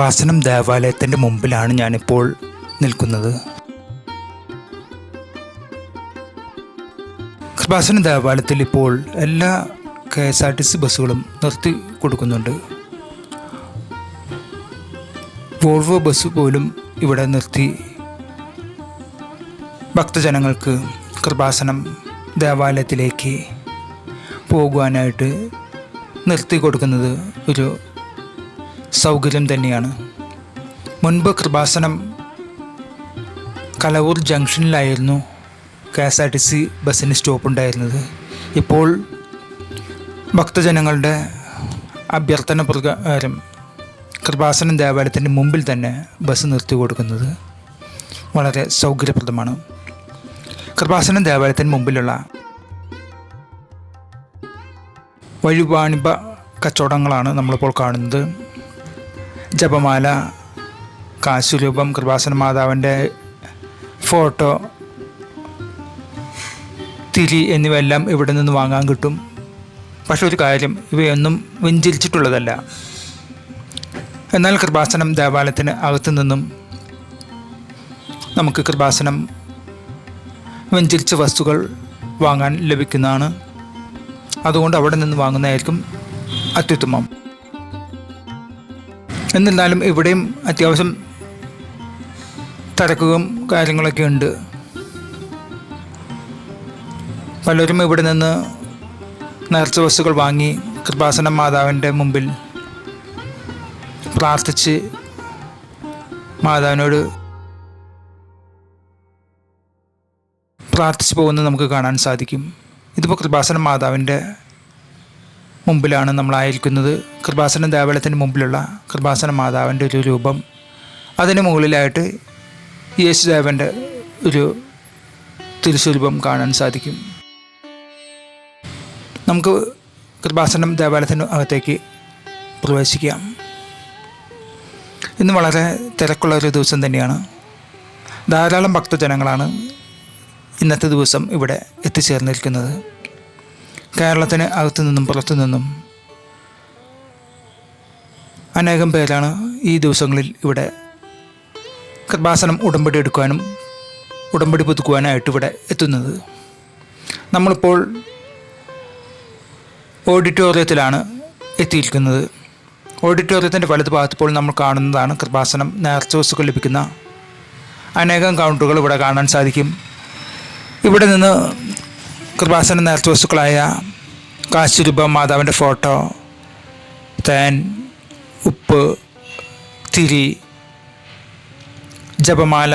കൃപാസനം ദേവാലയത്തിന്റെ മുമ്പിലാണ് ഞാനിപ്പോൾ നിൽക്കുന്നത്. കൃപാസനം ദേവാലയത്തിൽ ഇപ്പോൾ എല്ലാ K S R T C ബസ്സുകളും നിർത്തി കൊടുക്കുന്നുണ്ട്. വോൾവോ ബസ് പോലും ഇവിടെ നിർത്തി. ഭക്തജനങ്ങൾക്ക് കൃപാസനം ദേവാലയത്തിലേക്ക് പോകുവാനായിട്ട് നിർത്തി കൊടുക്കുന്നത് ഒരു സൗകര്യം തന്നെയാണ്. മുൻപ് Kripasanam Kalavoor ജംഗ്ഷനിലായിരുന്നു K S R T C ബസ്സിന് സ്റ്റോപ്പ് ഉണ്ടായിരുന്നത് ഇപ്പോൾ ഭക്തജനങ്ങളുടെ അഭ്യർത്ഥന പ്രകാരം കൃപാസനം ദേവാലയത്തിന്റെ മുമ്പിൽ തന്നെ ബസ് നിർത്തി കൊടുക്കുന്നത് വളരെ സൗകര്യപ്രദമാണ്. കൃപാസനം ദേവാലയത്തിന് മുമ്പിലുള്ള വഴിവാണിഭ കച്ചവടങ്ങളാണ് നമ്മളിപ്പോൾ കാണുന്നത്. ജപമാല കാശുരൂപം കൃപാസന മാതാവിന്റെ ഫോട്ടോ തിരി എന്നിവയെല്ലാം ഇവിടെ നിന്ന് വാങ്ങാൻ കിട്ടും. പക്ഷെ ഒരു കാര്യം ഇവയൊന്നും വെഞ്ചരിച്ചിട്ടുള്ളതല്ല. എന്നാൽ കൃപാസനം ദേവാലയത്തിന് അകത്തു നിന്നും നമുക്ക് കൃപാസനം വെഞ്ചരിച്ച വസ്തുക്കൾ വാങ്ങാൻ ലഭിക്കുന്നതാണ്. അതുകൊണ്ട് അവിടെ നിന്ന് വാങ്ങുന്നതായിരിക്കും അത്യുത്തമം. എന്നിരുന്നാലും ഇവിടെയും അത്യാവശ്യം തിരക്കുകളും കാര്യങ്ങളൊക്കെ ഉണ്ട്. പലരും ഇവിടെ നിന്ന് നേർച്ച വസ്തുക്കൾ വാങ്ങി കൃപാസന മാതാവിന്റെ മുമ്പിൽ പ്രാർത്ഥിച്ച് മാതാവിനോട് പ്രാർത്ഥിച്ചു പോകുന്നത് നമുക്ക് കാണാൻ സാധിക്കും. ഇതിപ്പോൾ കൃപാസന മാതാവിന്റെ മുമ്പിലാണ് നമ്മൾ നമ്മളായിരിക്കുന്നത്. കൃപാസന ദേവാലയത്തിന് മുമ്പിലുള്ള കൃപാസന മാതാവിന്റെ ഒരു രൂപം. അതിന് മുകളിലായിട്ട് യേശുദേവന്റെ ഒരു തിരുസ്വരൂപം കാണാൻ സാധിക്കും. നമുക്ക് കൃപാസനം ദേവാലയത്തിന് അകത്തേക്ക് പ്രവേശിക്കാം. ഇന്ന് വളരെ തിരക്കുള്ള ഒരു ദിവസം തന്നെയാണ്. ധാരാളം ഭക്തജനങ്ങളാണ് ഇന്നത്തെ ദിവസം ഇവിടെ എത്തിച്ചേർന്നിരിക്കുന്നത്. കേരളത്തിന് അകത്തു നിന്നും പുറത്തു നിന്നും അനേകം പേരാണ് ഈ ദിവസങ്ങളിൽ ഇവിടെ കൃപാസനം ഉടമ്പടി എടുക്കുവാനും ഉടമ്പടി പുതുക്കുവാനായിട്ട് ഇവിടെ എത്തുന്നത്. നമ്മളിപ്പോൾ ഓഡിറ്റോറിയത്തിലാണ് എത്തിയിരിക്കുന്നത്. ഓഡിറ്റോറിയത്തിന്റെ വലത് ഭാഗത്തിപ്പോൾ നമ്മൾ കാണുന്നതാണ് കൃപാസനം നേർച്ച വസ്തുക്കൾ ലഭിക്കുന്ന അനേകം കൗണ്ടറുകൾ ഇവിടെ കാണാൻ സാധിക്കും. ഇവിടെ നിന്ന് കൃപാസന നേരത്തെ വസ്തുക്കളായ കാശുരൂപ മാതാവിന്റെ ഫോട്ടോ തേൻ ഉപ്പ് തിരി ജപമാല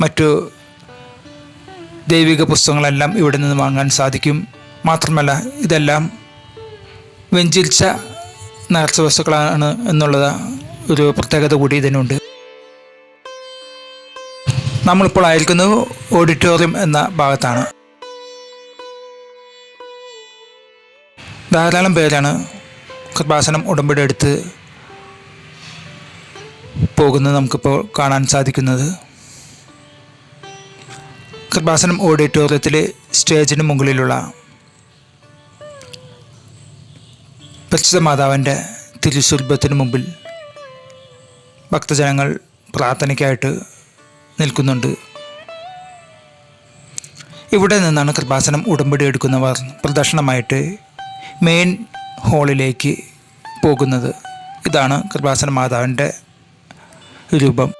മറ്റു ദൈവിക പുസ്തകങ്ങളെല്ലാം ഇവിടെ നിന്ന് വാങ്ങാൻ സാധിക്കും. മാത്രമല്ല ഇതെല്ലാം വെഞ്ചിരിച്ച നേർച്ച വസ്തുക്കളാണ് എന്നുള്ളത് ഒരു പ്രത്യേകത കൂടി ഇതിനുണ്ട്. നമ്മളിപ്പോൾ ആയിരിക്കുന്നത് ഓഡിറ്റോറിയം എന്ന ഭാഗത്താണ്. ധാരാളം പേരാണ് കൃപാസനം ഉടമ്പടി എടുത്ത് പോകുന്നത് നമുക്കിപ്പോൾ കാണാൻ സാധിക്കുന്നത്. കൃപാസനം ഓഡിറ്റോറിയത്തിലെ സ്റ്റേജിന് മുകളിലുള്ള പരിശുദ്ധ മാതാവിന്റെ തിരുസ്വരൂപത്തിന് മുമ്പിൽ ഭക്തജനങ്ങൾ പ്രാർത്ഥനയ്ക്കായിട്ട് നിൽക്കുന്നുണ്ട്. ഇവിടെ നിന്നാണ് കൃപാസനം ഉടമ്പടി എടുക്കുന്നവർ പ്രദക്ഷിണമായിട്ട് മെയിൻ ഹോളിലേക്ക് പോകുന്നത്. ഇതാണ് കൃപാസന മാതാവിന്റെ രൂപം.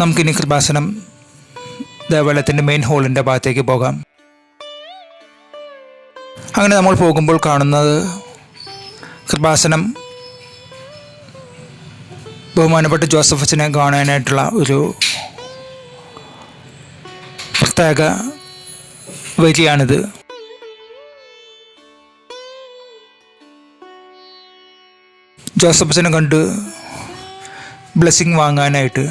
നമുക്കിനി കൃപാസനം ദേവാലയത്തിന്റെ മെയിൻ ഹോളിന്റെ ഭാഗത്തേക്ക് പോകാം. അങ്ങനെ നമ്മൾ പോകുമ്പോൾ കാണുന്നത് കൃപാസനം ബഹുമാനപ്പെട്ട ജോസഫ് അച്ഛനെ കാണാനായിട്ടുള്ള ഒരു പ്രത്യേക വരിയാണിത് ജോസഫ്സിനെ കണ്ട് ബ്ലെസ്സിങ് വാങ്ങാനായിട്ട്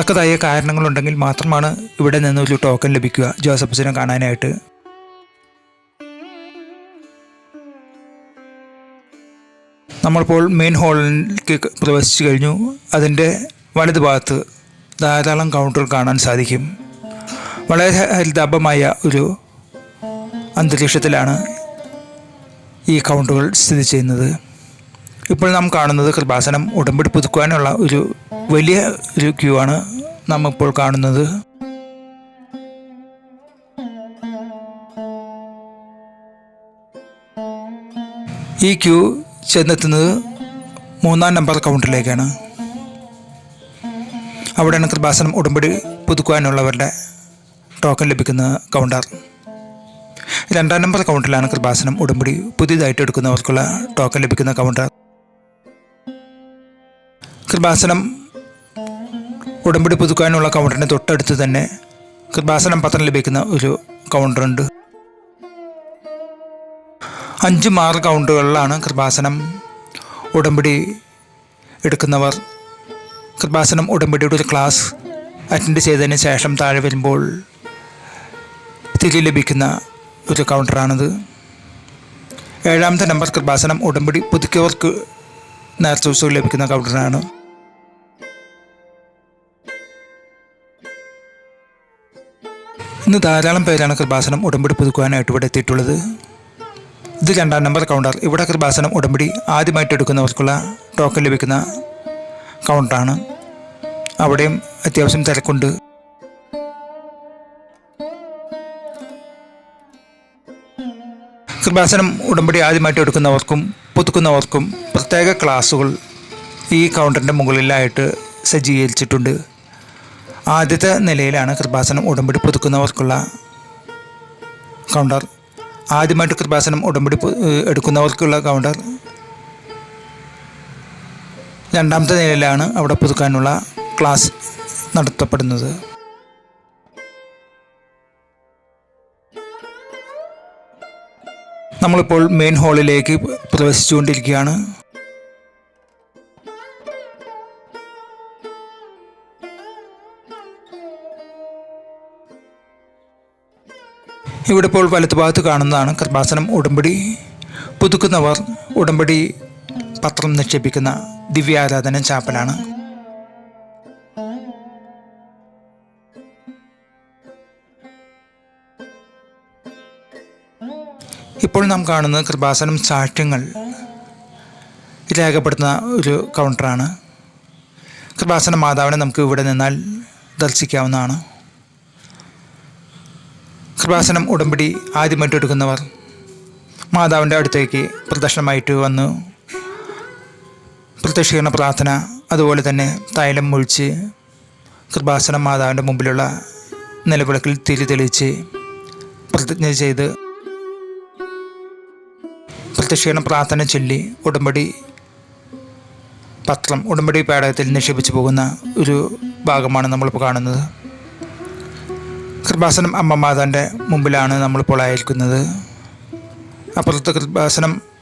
തക്കതായ കാരണങ്ങളുണ്ടെങ്കിൽ മാത്രമാണ് ഇവിടെ നിന്ന് ഒരു ടോക്കൺ ലഭിക്കുക ജോസഫ്സിനെ കാണാനായിട്ട്. നമ്മളിപ്പോൾ മെയിൻ ഹാളിലേക്ക് പ്രവേശിച്ചു കഴിഞ്ഞു. അതിന്റെ വലത് ഭാഗത്ത് ധാരാളം കൗണ്ടർ കാണാൻ സാധിക്കും. വളരെ ഹരിതാപമായ ഒരു അന്തരീക്ഷത്തിലാണ് ഈ കൗണ്ടറുകൾ സ്ഥിതി ചെയ്യുന്നത്. ഇപ്പോൾ നാം കാണുന്നത് കൃപാസനം ഉടമ്പടി പുതുക്കുവാനുള്ള ഒരു വലിയ ഒരു ക്യൂ ആണ് നാം ഇപ്പോൾ കാണുന്നത്. ഈ ക്യൂ ചെന്നെത്തുന്നത് മൂന്നാം നമ്പർ കൗണ്ടറിലേക്കാണ് അവിടെയാണ് കൃപാസനം ഉടമ്പടി പുതുക്കുവാനുള്ളവരുടെ ടോക്കൺ ലഭിക്കുന്ന കൗണ്ടർ രണ്ടാം നമ്പർ കൗണ്ടറിലാണ് കൃപാസനം ഉടമ്പടി പുതിയതായിട്ട് എടുക്കുന്നവർക്കുള്ള ടോക്കൺ ലഭിക്കുന്ന കൗണ്ടർ കൃപാസനം ഉടമ്പടി പുതുക്കാനുള്ള കൗണ്ടറിന് തൊട്ടടുത്ത് തന്നെ കൃപാസനം പത്രം ലഭിക്കുന്ന ഒരു കൗണ്ടറുണ്ട് അഞ്ചും ആറ് കൗണ്ടറുകളിലാണ് കൃപാസനം ഉടമ്പടി എടുക്കുന്നവർ കൃപാസനം ഉടമ്പടിയുടെ ഒരു ക്ലാസ് അറ്റൻഡ് ചെയ്തതിന് ശേഷം താഴെ വരുമ്പോൾ തിരി ലഭിക്കുന്ന ഒരു കൗണ്ടറാണിത് ഏഴാമത്തെ നമ്പർ കൃപാസനം ഉടമ്പടി പുതുക്കിയവർക്ക് നേർച്ച ദിവസവും ലഭിക്കുന്ന കൗണ്ടറാണ് ഇന്ന് ധാരാളം പേരാണ് കൃപാസനം ഉടമ്പടി പുതുക്കുവാനായിട്ട് ഇവിടെ എത്തിയിട്ടുള്ളത്. ഇത് രണ്ടാം നമ്പർ കൗണ്ടർ ഇവിടെ കൃപാസനം ഉടമ്പടി ആദ്യമായിട്ട് എടുക്കുന്നവർക്കുള്ള ടോക്കൺ ലഭിക്കുന്ന കൗണ്ടറാണ് അവിടെയും അത്യാവശ്യം തിരക്കുണ്ട്. കൃപാസനം ഉടമ്പടി ആദ്യമായിട്ട് എടുക്കുന്നവർക്കും പുതുക്കുന്നവർക്കും പ്രത്യേക ക്ലാസ്സുകൾ ഈ കൗണ്ടറിന്റെ മുകളിലായിട്ട് സജ്ജീകരിച്ചിട്ടുണ്ട്. ആദ്യത്തെ നിലയിലാണ് കൃപാസനം ഉടമ്പടി പുതുക്കുന്നവർക്കുള്ള കൗണ്ടർ ആദ്യമായിട്ട് കൃപാസനം ഉടമ്പടി എടുക്കുന്നവർക്കുള്ള കൗണ്ടർ രണ്ടാമത്തെ നിലയിലാണ് അവിടെ പുതുക്കാനുള്ള ക്ലാസ് നടത്തപ്പെടുന്നത്. നമ്മളിപ്പോൾ മെയിൻ ഹാളിലേക്ക് പ്രവേശിച്ചുകൊണ്ടിരിക്കുകയാണ്. ഇവിടെ ഇപ്പോൾ വലത്തുഭാഗത്ത് കാണുന്നതാണ് കൃപാസനം ഉടമ്പടി. പുതുക്കുന്നവർ ഉടമ്പടി പത്രം നിക്ഷേപിക്കുന്ന ദിവ്യാരാധന ചാപ്പലാണ്. ഇപ്പോൾ നാം കാണുന്നത് കൃപാസനം സാക്ഷ്യങ്ങൾ രേഖപ്പെടുത്തുന്ന ഒരു കൗണ്ടറാണ് കൃപാസന മാതാവിനെ നമുക്ക് ഇവിടെ നിന്നാൽ ദർശിക്കാവുന്നതാണ്. കൃപാസനം ഉടമ്പടി ആദ്യമായിട്ട് എടുക്കുന്നവർ മാതാവിന്റെ അടുത്തേക്ക് പ്രദർശനമായിട്ട് വന്ന്. പ്രത്യക്ഷീകരണ പ്രാർത്ഥന അതുപോലെ തന്നെ തൈലം മുഴിച്ച് കൃപാസന മാതാവിന്റെ മുമ്പിലുള്ള നിലവിളക്കിൽ തിരി തെളിയിച്ച് പ്രതിജ്ഞ ചെയ്ത് പ്രത്യക്ഷീണ പ്രാർത്ഥന ചൊല്ലി ഉടമ്പടി പത്രം ഉടമ്പടി പേടകത്തിൽ നിക്ഷേപിച്ചു പോകുന്ന ഒരു ഭാഗമാണ് നമ്മളിപ്പോൾ കാണുന്നത്. കൃപാസനം അമ്മ മാതാന്റെ മുമ്പിലാണ് നമ്മളിപ്പോൾ അയൽക്കുന്നത് അപ്പുറത്ത് കൃപാസനം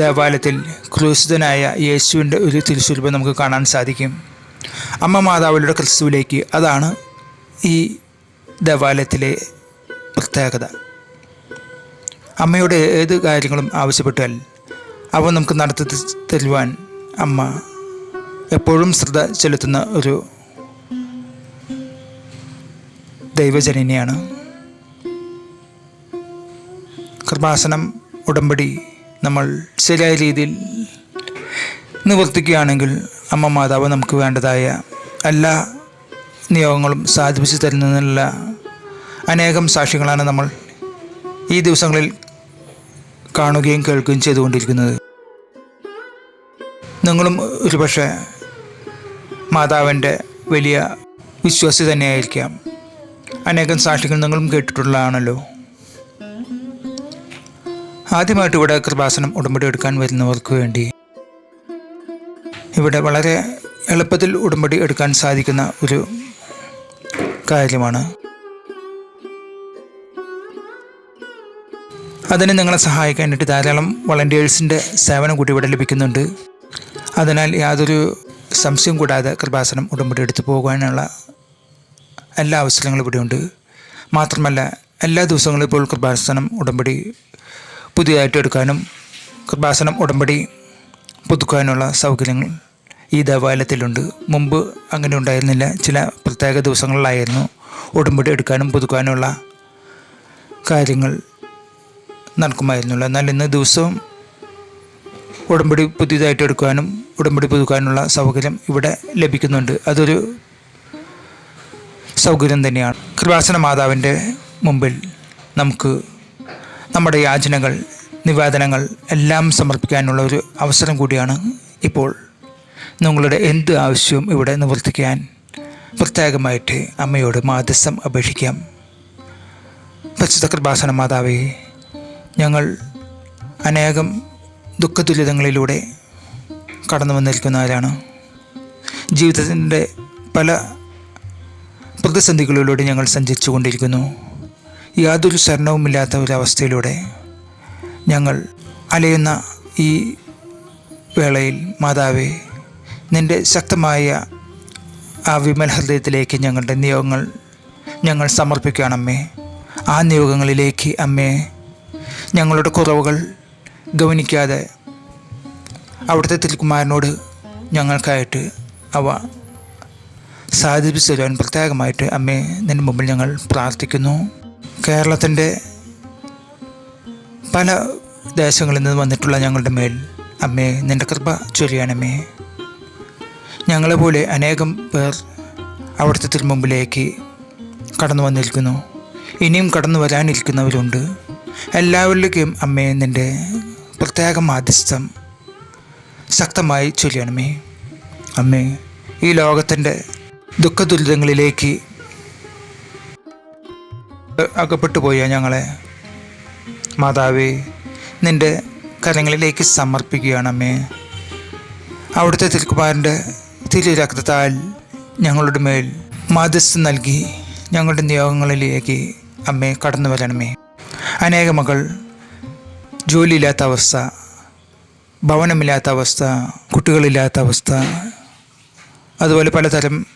ദേവാലയത്തിൽ ക്രൂശിതനായ യേശുവിന്റെ ഒരു തിരുശുൽപം നമുക്ക് കാണാൻ സാധിക്കും. അമ്മ മാതാവിലൂടെ ക്രിസ്തുവിലേക്ക് അതാണ് ഈ ദേവാലയത്തിലെ പ്രത്യേകത. അമ്മയുടെ ഏത് കാര്യങ്ങളും ആവശ്യപ്പെട്ടാൽ അവ നമുക്ക് നടത്തി തരുവാൻ അമ്മ എപ്പോഴും ശ്രദ്ധ ചെലുത്തുന്ന ഒരു ദൈവജനനിയാണ്. കൃപാസനം ഉടമ്പടി നമ്മൾ ശരിയായ രീതിയിൽ നിവർത്തിക്കുകയാണെങ്കിൽ അമ്മ മാതാവ് നമുക്ക് വേണ്ടതായ എല്ലാ നിയോഗങ്ങളും സാധിപ്പിച്ചു തരുന്നതിനുള്ള അനേകം സാക്ഷ്യങ്ങളാണ് നമ്മൾ ഈ ദിവസങ്ങളിൽ കാണുകയും കേൾക്കുകയും ചെയ്തുകൊണ്ടിരിക്കുന്നത്. നിങ്ങളും ഒരുപക്ഷെ മാതാവിന്റെ വലിയ വിശ്വാസി തന്നെയായിരിക്കാം. അനേകം സാക്ഷികൾ നിങ്ങളും കേട്ടിട്ടുള്ളതാണല്ലോ. ആദ്യമായിട്ട് ഇവിടെ കൃപാസനം ഉടമ്പടി എടുക്കാൻ വരുന്നവർക്ക് വേണ്ടി ഇവിടെ വളരെ എളുപ്പത്തിൽ ഉടമ്പടി എടുക്കാൻ സാധിക്കുന്ന ഒരു കാര്യമാണ്. അതിന് നിങ്ങളെ സഹായിക്കാനായിട്ട് ധാരാളം വളണ്ടിയേഴ്സിന്റെ സേവനം കൂടി ഇവിടെ ലഭിക്കുന്നുണ്ട്. അതിനാൽ യാതൊരു സംശയം കൂടാതെ കൃപാസനം ഉടമ്പടി എടുത്തു പോകുവാനുള്ള എല്ലാ അവസരങ്ങളും ഇവിടെയുണ്ട്. മാത്രമല്ല എല്ലാ ദിവസങ്ങളും ഇപ്പോൾ കൃപാസനം ഉടമ്പടി പുതിയതായിട്ട് എടുക്കാനും കൃപാസനം ഉടമ്പടി പുതുക്കാനുള്ള സൗകര്യങ്ങൾ ഈ ദേവാലയത്തിലുണ്ട്. മുമ്പ് അങ്ങനെ ഉണ്ടായിരുന്നില്ല. ചില പ്രത്യേക ദിവസങ്ങളിലായിരുന്നു ഉടമ്പടി എടുക്കാനും പുതുക്കാനുമുള്ള കാര്യങ്ങൾ നടക്കുമായിരുന്നുള്ളൂ. എന്നാൽ ഇന്ന് ദിവസവും ഉടമ്പടി പുതിയതായിട്ട് എടുക്കാനും ഉടമ്പടി പുതുക്കാനുള്ള സൗകര്യം ഇവിടെ ലഭിക്കുന്നുണ്ട്. അതൊരു സൗകര്യം തന്നെയാണ്. കൃപാസന മാതാവിന്റെ മുമ്പിൽ നമുക്ക് നമ്മുടെ യാചനകൾ നിവേദനങ്ങൾ എല്ലാം സമർപ്പിക്കാനുള്ള ഒരു അവസരം കൂടിയാണ് ഇപ്പോൾ നിങ്ങളുടെ എന്ത് ആവശ്യവും ഇവിടെ നിവർത്തിക്കാൻ പ്രത്യേകമായിട്ട് അമ്മയോട് മാധ്യസ്ഥം അപേക്ഷിക്കാം. പരിശുദ്ധ കൃപാസന മാതാവേ ഞങ്ങൾ അനേകം ദുഃഖദുരിതങ്ങളിലൂടെ കടന്നു വന്നിരിക്കുന്നവരാണ് ജീവിതത്തിന്റെ പല പ്രതിസന്ധികളിലൂടെ ഞങ്ങൾ സഞ്ചരിച്ചു കൊണ്ടിരിക്കുന്നു യാതൊരു ശരണവുമില്ലാത്ത ഒരവസ്ഥയിലൂടെ ഞങ്ങൾ അലയുന്ന ഈ വേളയിൽ മാതാവേ നിന്റെ ശക്തമായ ആ വിമൽ ഹൃദയത്തിലേക്ക് ഞങ്ങളുടെ നിയോഗങ്ങൾ ഞങ്ങൾ സമർപ്പിക്കുകയാണമ്മേ. ആ നിയോഗങ്ങളിലേക്ക് അമ്മേ ഞങ്ങളുടെ കുറവുകൾ ഗവനിക്കാതെ അവിടുത്തെ തിരുക്കുമാരനോട് ഞങ്ങൾക്കായിട്ട് അവ സാധിപ്പിച്ചു തരുവാൻ പ്രത്യേകമായിട്ട് അമ്മേ നിന്റെ മുമ്പിൽ ഞങ്ങൾ പ്രാർത്ഥിക്കുന്നു. കേരളത്തിന്റെ പല ദേശങ്ങളിൽ നിന്ന് വന്നിട്ടുള്ള ഞങ്ങളുടെ മേൽ. അമ്മേ നിന്റെ കൃപ ചൊരിയണമേ ഞങ്ങളെപ്പോലെ അനേകം പേർ അവിടുത്തെ തിരുമുമ്പിലേക്ക് കടന്നു വന്നിരിക്കുന്നു. ഇനിയും കടന്നു വരാനിരിക്കുന്നവരുണ്ട്. എല്ലാവരിലേക്കും അമ്മേ നിന്റെ പ്രത്യേക മാധ്യസ്ഥം ശക്തമായി ചൊരിയണമേ. അമ്മേ ഈ ലോകത്തിന്റെ ദുഃഖദുരിതങ്ങളിലേക്ക് അകപ്പെട്ടു പോയ ഞങ്ങളെ. മാതാവേ നിന്റെ കരങ്ങളിലേക്ക് സമർപ്പിക്കുകയാണ് അമ്മേ. അവിടുത്തെ തിരുക്കുമാരന്റെ തിരു രക്തത്താൽ ഞങ്ങളുടെ മേൽ മാധ്യസ് നൽകി ഞങ്ങളുടെ നിയോഗങ്ങളിലേക്ക് അമ്മേ കടന്നു വരണമേ. അനേക മകൾ ജോലിയില്ലാത്ത അവസ്ഥ ഭവനമില്ലാത്ത അവസ്ഥ കുട്ടികളില്ലാത്ത അവസ്ഥ അതുപോലെ പലതരം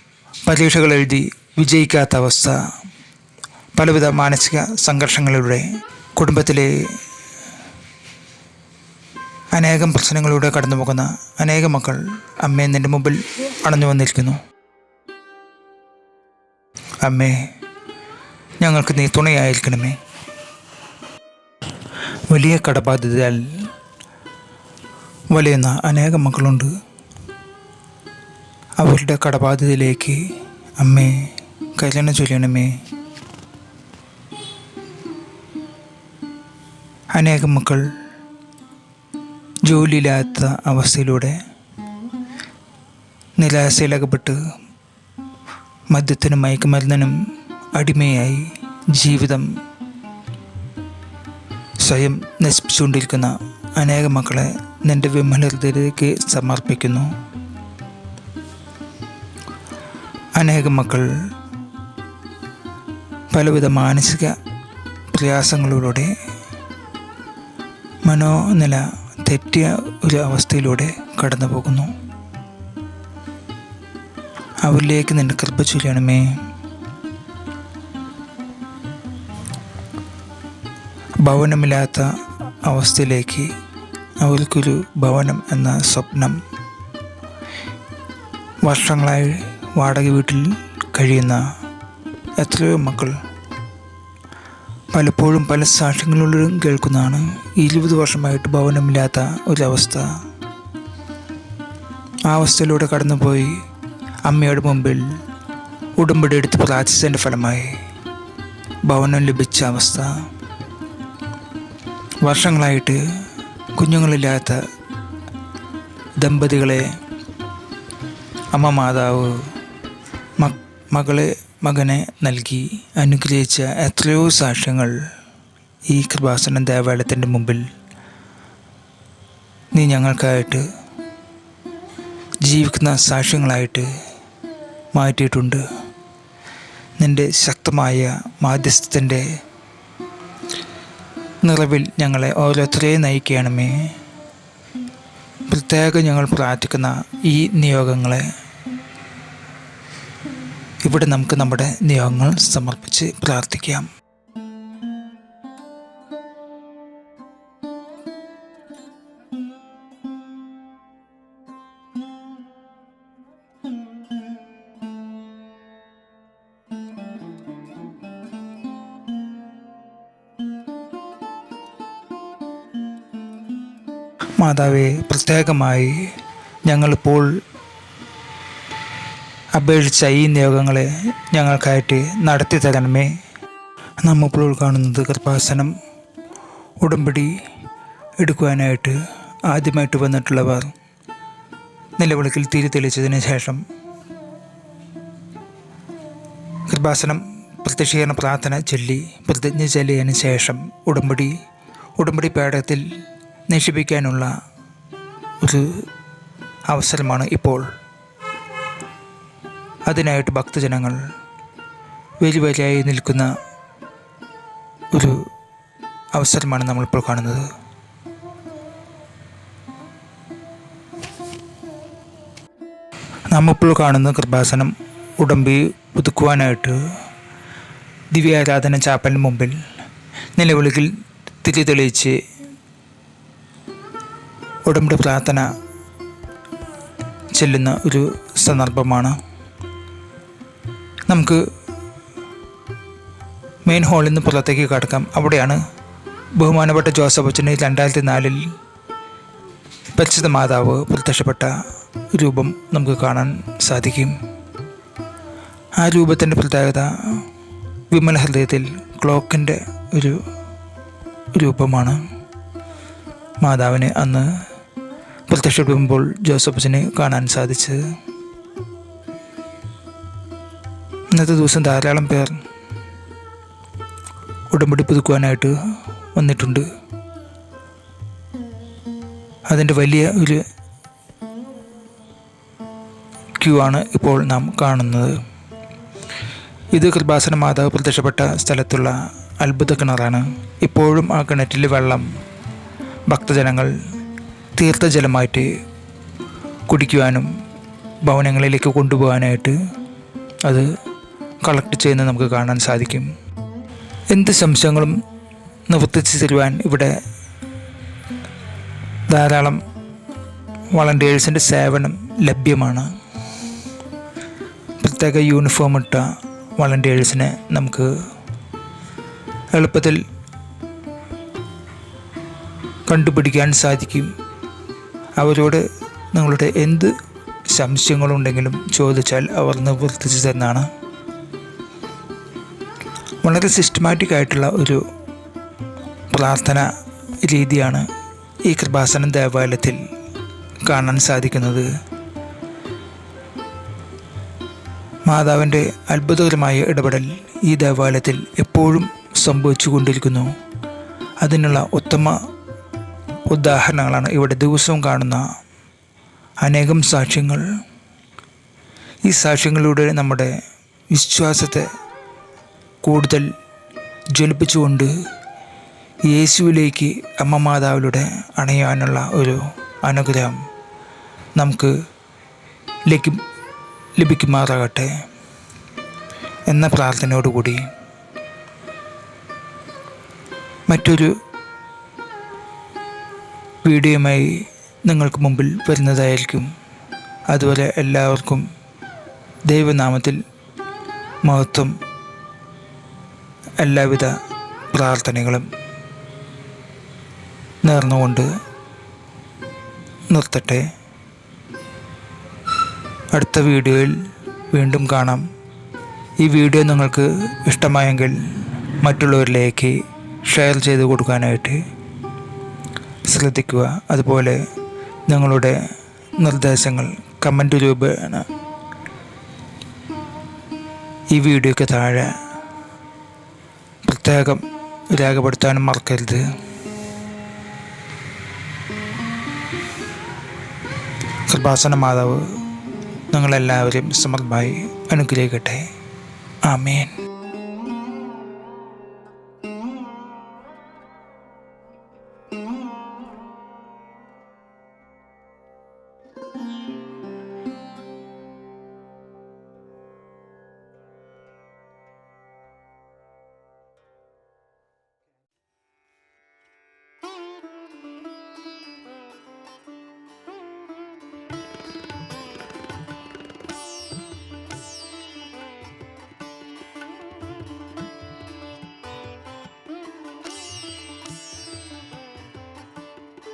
പരീക്ഷകൾ എഴുതി വിജയിക്കാത്ത അവസ്ഥ പലവിധ മാനസിക സംഘർഷങ്ങളിലൂടെ കുടുംബത്തിലെ അനേകം പ്രശ്നങ്ങളിലൂടെ കടന്നു പോകുന്ന അനേകം മക്കൾ അമ്മേ നിന്റെ മുമ്പിൽ അണഞ്ഞു വന്നിരിക്കുന്നു. അമ്മേ ഞങ്ങൾക്ക് നീ തുണയായിരിക്കണമേ. വലിയ കടബാധ്യതയാൽ വലയുന്ന അനേകം മക്കളുണ്ട്. അവരുടെ കടബാധ്യതയിലേക്ക് അമ്മേ കല്യാണം ചൊല്ലണമേ അനേകം മക്കൾ ജോലിയില്ലാത്ത അവസ്ഥയിലൂടെ നിരാശയിലകപ്പെട്ട് മദ്യത്തിനും മയക്കുമരുന്നിനും അടിമയായി ജീവിതം സ്വയം നശിപ്പിച്ചുകൊണ്ടിരിക്കുന്ന അനേകം മക്കളെ നിന്റെ വിമലത്തിലേക്ക് സമർപ്പിക്കുന്നു. അനേകം മക്കൾ പലവിധ മാനസിക പ്രയാസങ്ങളിലൂടെ മനോനില തെറ്റിയ ഒരു അവസ്ഥയിലൂടെ കടന്നു പോകുന്നു അവരിലേക്ക് നിന്റെ കൃപ ചൊല്ലണമേ ഭവനമില്ലാത്ത അവസ്ഥയിലേക്ക് അവർക്കൊരു ഭവനം എന്ന സ്വപ്നം. വർഷങ്ങളായി വാടക വീട്ടിൽ കഴിയുന്ന എത്രയോ മക്കൾ പലപ്പോഴും പല സാക്ഷ്യങ്ങളിലും കേൾക്കുന്നതാണ് ഇരുപത് വർഷമായിട്ട് ഭവനമില്ലാത്ത ഒരവസ്ഥ. ആ അവസ്ഥയിലൂടെ കടന്നുപോയി അമ്മയുടെ മുമ്പിൽ ഉടുമ്പടി എടുത്ത് പ്രാർത്ഥിച്ചതിന്റെ ഫലമായി ഭവനം ലഭിച്ച അവസ്ഥ. വർഷങ്ങളായിട്ട് കുഞ്ഞുങ്ങളില്ലാത്ത ദമ്പതികളെ അമ്മ മാതാവ് മകളെ മകനെ നൽകി അനുഗ്രഹിച്ച എത്രയോ സാക്ഷ്യങ്ങൾ ഈ കൃപാസനം ദേവാലയത്തിന്റെ മുമ്പിൽ. നീ ഞങ്ങൾക്കായിട്ട് ജീവിക്കുന്ന സാക്ഷ്യങ്ങളായിട്ട് മാറ്റിയിട്ടുണ്ട്. നിന്റെ ശക്തമായ മാധ്യസ്ഥത്തിന്റെ നിറവിൽ ഞങ്ങളെ ഓരോരുത്തരെയും നയിക്കണമേ. പ്രത്യേകം ഞങ്ങൾ പ്രാർത്ഥിക്കുന്ന ഈ നിയോഗങ്ങളെ ഇവിടെ നമുക്ക് നമ്മുടെ നിയോഗങ്ങൾ സമർപ്പിച്ച് പ്രാർത്ഥിക്കാം. മാതാവെ പ്രത്യേകമായി ഞങ്ങളിപ്പോൾ അപേക്ഷിച്ച ഈ നിയോഗങ്ങളെ ഞങ്ങൾക്കായിട്ട് നടത്തി തരണമേ. നമ്മളിപ്പോൾ കാണുന്നത് കൃപാസനം. ഉടമ്പടി എടുക്കുവാനായിട്ട് ആദ്യമായിട്ട് വന്നിട്ടുള്ളവർ നിലവിളക്കിൽ തിരി തെളിച്ചതിന് ശേഷം കൃപാസനം പ്രത്യക്ഷീകരണ പ്രാർത്ഥന ചൊല്ലി പ്രതിജ്ഞ ചൊല്ലിയതിന് ശേഷം ഉടമ്പടി ഉടമ്പടി പേടകത്തിൽ നിക്ഷിപ്പിക്കാനുള്ള ഒരു അവസരമാണ് ഇപ്പോൾ അതിനായിട്ട് ഭക്തജനങ്ങൾ വലിയ വരിയായി നിൽക്കുന്ന ഒരു അവസരമാണ് നമ്മളിപ്പോൾ കാണുന്നത്. നമ്മിപ്പോൾ കാണുന്ന കൃപാസനം ഉടമ്പി പുതുക്കുവാനായിട്ട് ദിവ്യാരാധന ചാപ്പലിന് മുമ്പിൽ നിലവിളികിൽ തിരി തെളിയിച്ച് ഉടമ്പടി പ്രാർത്ഥന ചെല്ലുന്ന ഒരു സന്ദർഭമാണ്. നമുക്ക് മെയിൻ ഹാളിൽ നിന്ന് പുറത്തേക്ക് കടക്കാം. അവിടെയാണ് ബഹുമാനപ്പെട്ട ജോസഫ് അച്ഛന് രണ്ടായിരത്തി നാലിൽ പരിശുദ്ധ മാതാവ് പ്രത്യക്ഷപ്പെട്ട രൂപം നമുക്ക് കാണാൻ സാധിക്കും. ആ രൂപത്തിന്റെ പ്രത്യേകത വിമല ഹൃദയത്തിൽ ക്ലോക്കിന്റെ ഒരു രൂപമാണ്. മാതാവിനെ അന്ന് പ്രത്യക്ഷപ്പെടുമ്പോൾ ജോസഫിന് കാണാൻ സാധിച്ചത്. ഇന്നത്തെ ദിവസം ധാരാളം പേർ ഉടമ്പടി പുതുക്കുവാനായിട്ട് വന്നിട്ടുണ്ട്. അതിന്റെ വലിയ ഒരു ക്യൂ ആണ് ഇപ്പോൾ നാം കാണുന്നത്. ഇത് കൃപാസന മാതാവ് പ്രത്യക്ഷപ്പെട്ട സ്ഥലത്തുള്ള അത്ഭുത കിണറാണ്. ഇപ്പോഴും ആ കിണറ്റിൽ വെള്ളം ഭക്തജനങ്ങൾ തീർത്ഥജലമായിട്ട് കുടിക്കുവാനും ഭവനങ്ങളിലേക്ക് കൊണ്ടുപോകാനായിട്ട് അത് കളക്ട് ചെയ്യുന്നത് നമുക്ക് കാണാൻ സാധിക്കും. എന്ത് സംശയങ്ങളും നിവർത്തിച്ച് തരുവാൻ ഇവിടെ ധാരാളം വളണ്ടിയേഴ്സിന്റെ സേവനം ലഭ്യമാണ്. പ്രത്യേക യൂണിഫോം ഇട്ട വളണ്ടിയേഴ്സിനെ നമുക്ക് എളുപ്പത്തിൽ കണ്ടുപിടിക്കാൻ സാധിക്കും. അവരോട് നിങ്ങളുടെ എന്ത് സംശയങ്ങളുണ്ടെങ്കിലും ചോദിച്ചാൽ അവർ നിവർത്തിച്ചു തന്നാണ്. വളരെ സിസ്റ്റമാറ്റിക് ആയിട്ടുള്ള ഒരു പ്രാർത്ഥന രീതിയാണ് ഈ കൃപാസനം ദേവാലയത്തിൽ കാണാൻ സാധിക്കുന്നത്. മാതാവിന്റെ അത്ഭുതകരമായ ഇടപെടൽ ഈ ദേവാലയത്തിൽ എപ്പോഴും സംഭവിച്ചു കൊണ്ടിരിക്കുന്നു അതിനുള്ള ഉത്തമ ഉദാഹരണങ്ങളാണ് ഇവിടെ ദിവസവും കാണുന്ന അനേകം സാക്ഷ്യങ്ങൾ. ഈ സാക്ഷ്യങ്ങളിലൂടെ നമ്മുടെ വിശ്വാസത്തെ കൂടുതൽ ജ്വലിപ്പിച്ചുകൊണ്ട് യേശുവിലേക്ക് അമ്മ മാതാവിലൂടെ അണയാനുള്ള ഒരു അനുഗ്രഹം നമുക്ക് ലഭി ലഭിക്കുമാറാകട്ടെ എന്ന പ്രാർത്ഥനയോടുകൂടി മറ്റൊരു വീഡിയോയുമായി നിങ്ങൾക്ക് മുമ്പിൽ വരുന്നതായിരിക്കും. അതുപോലെ എല്ലാവർക്കും ദൈവനാമത്തിൽ മഹത്വം എല്ലാവിധ പ്രാർത്ഥനകളും നേർന്നുകൊണ്ട് നിർത്തട്ടെ. അടുത്ത വീഡിയോയിൽ വീണ്ടും കാണാം. ഈ വീഡിയോ നിങ്ങൾക്ക് ഇഷ്ടമായെങ്കിൽ മറ്റുള്ളവരിലേക്ക് ഷെയർ ചെയ്ത് കൊടുക്കാനായിട്ട് ശ്രദ്ധിക്കുക. അതുപോലെ നിങ്ങളുടെ നിർദ്ദേശങ്ങൾ കമന്റ് രൂപേണ ഈ വീഡിയോയ്ക്ക് താഴെ പ്രത്യേകം രേഖപ്പെടുത്താനും മറക്കരുത്. കൃപാസന മാതാവ് നിങ്ങളെല്ലാവരെയും സമൃദ്ധമായി അനുഗ്രഹിക്കട്ടെ. ആമേൻ.